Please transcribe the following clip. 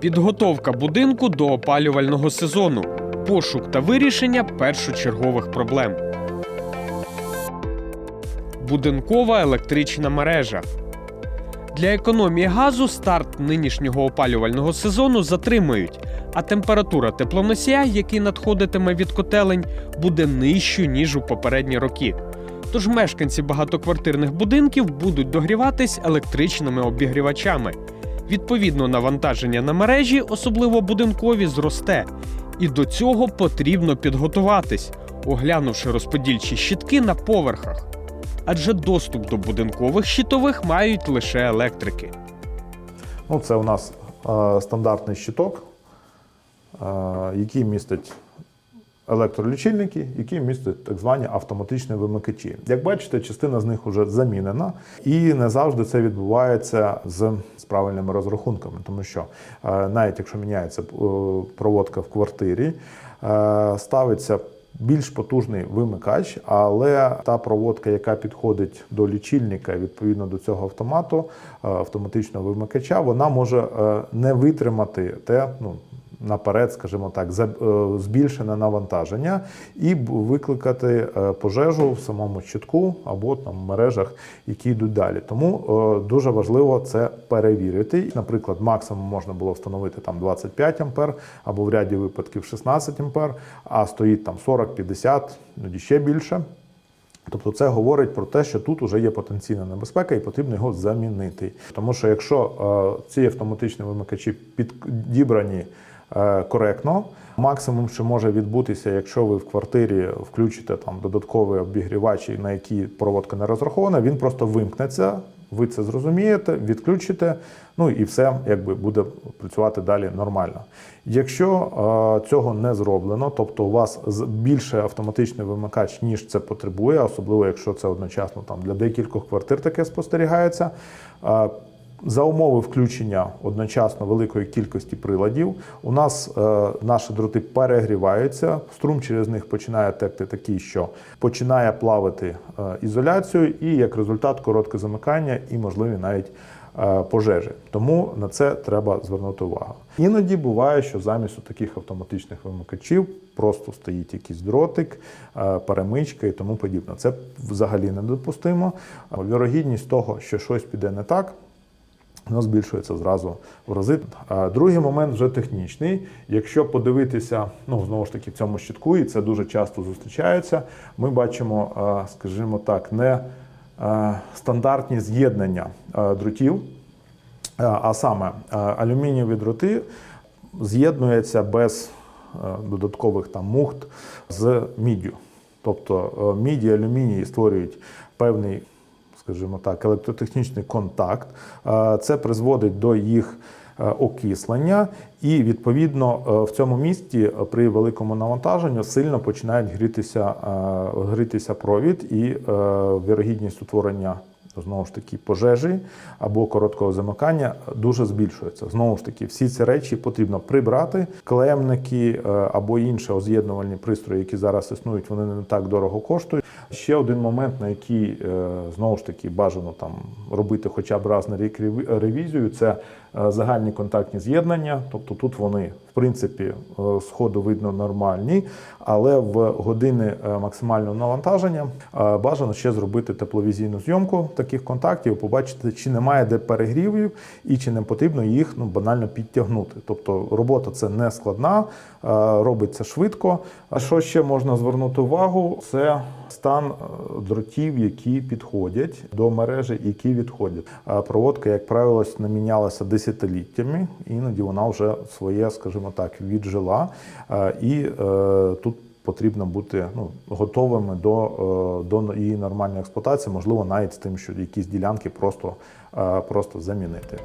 Підготовка будинку до опалювального сезону, пошук та вирішення першочергових проблем. Будинкова електрична мережа. Для економії газу старт нинішнього опалювального сезону затримують, а температура теплоносія, який надходитиме від котелень, буде нижчою, ніж у попередні роки. Тож мешканці багатоквартирних будинків будуть догріватись електричними обігрівачами. Відповідно, навантаження на мережі, особливо будинкові, зросте. І до цього потрібно підготуватись, оглянувши розподільчі щитки на поверхах. Адже доступ до будинкових щитових мають лише електрики. Ну, це у нас е, стандартний щиток, е, який містить електролічильники, які містять так звані автоматичні вимикачі. Як бачите, частина з них вже замінена, і не завжди це відбувається з, з правильними розрахунками, тому що е, навіть якщо міняється е, проводка в квартирі, е, ставиться більш потужний вимикач, але та проводка, яка підходить до лічильника, відповідно до цього автомату, автоматичного вимикача, вона може не витримати те, ну. Наперед, скажімо так, е, збільшене навантаження і викликати е, пожежу в самому щитку або там в мережах, які йдуть далі. Тому е, дуже важливо це перевірити. Наприклад, максимум можна було встановити там 25 ампер або в ряді випадків 16 ампер, а стоїть там 40-50, іноді ще більше. Тобто це говорить про те, що тут вже є потенційна небезпека і потрібно його замінити. Тому що якщо е, ці автоматичні вимикачі підібрані коректно, максимум, що може відбутися, якщо ви в квартирі включите там додатковий обігрівач, на який проводка не розрахована, він просто вимкнеться. Ви це зрозумієте, відключите, ну і все якби буде працювати далі нормально. Якщо е, цього не зроблено, тобто у вас більше автоматичний вимикач, ніж це потребує, особливо якщо це одночасно там для декількох квартир таке спостерігається. е, за умови включення одночасно великої кількості приладів, у нас е, наші дроти перегріваються, струм через них починає текти такий, що починає плавити е, ізоляцію, і як результат коротке замикання і можливі навіть е, пожежі. Тому на це треба звернути увагу. Іноді буває, що замість таких автоматичних вимикачів просто стоїть якийсь дротик, е, перемичка і тому подібне. Це взагалі недопустимо. Вірогідність того, що щось піде не так, воно збільшується зразу в рази. Другий момент вже технічний. Якщо подивитися, ну знову ж таки, в цьому щитку, і це дуже часто зустрічається, ми бачимо, скажімо так, не стандартні з'єднання а, дротів, а саме алюмінієві дроти з'єднуються без е, додаткових там мухт з міддю. Тобто е, міді алюміній створюють певний скажімо так, електротехнічний контакт. Е, Це призводить до їх е, окислення, і відповідно е, в цьому місці е, при великому навантаженні сильно починають грітися, грітися провід і вірогідність утворення. Знову ж таки, пожежі або короткого замикання дуже збільшується. Знову ж таки, всі ці речі потрібно прибрати. Клемники е, або інші оз'єднувальні пристрої, які зараз існують, вони не так дорого коштують. Ще один момент, на який е, знову ж таки бажано там робити хоча б раз на рік ревізію, це е, загальні контактні з'єднання. Тобто тут вони, в принципі, е, з ходу видно нормальні, але в години максимального навантаження бажано ще зробити тепловізійну зйомку таких контактів, побачити, чи немає де перегрівів і чи не потрібно їх ну, банально підтягнути. Тобто робота це не складна, е, робиться швидко. А що ще можна звернути увагу? Це стан е, дротів, які підходять до мережі, які відходять. Проводка, як правило, не мінялася десятиліттями, іноді вона вже своє, скажімо так, віджила. Е, І тут потрібно бути ну, готовими до, е, до її нормальної експлуатації, можливо, навіть з тим, що якісь ділянки просто, е, просто замінити.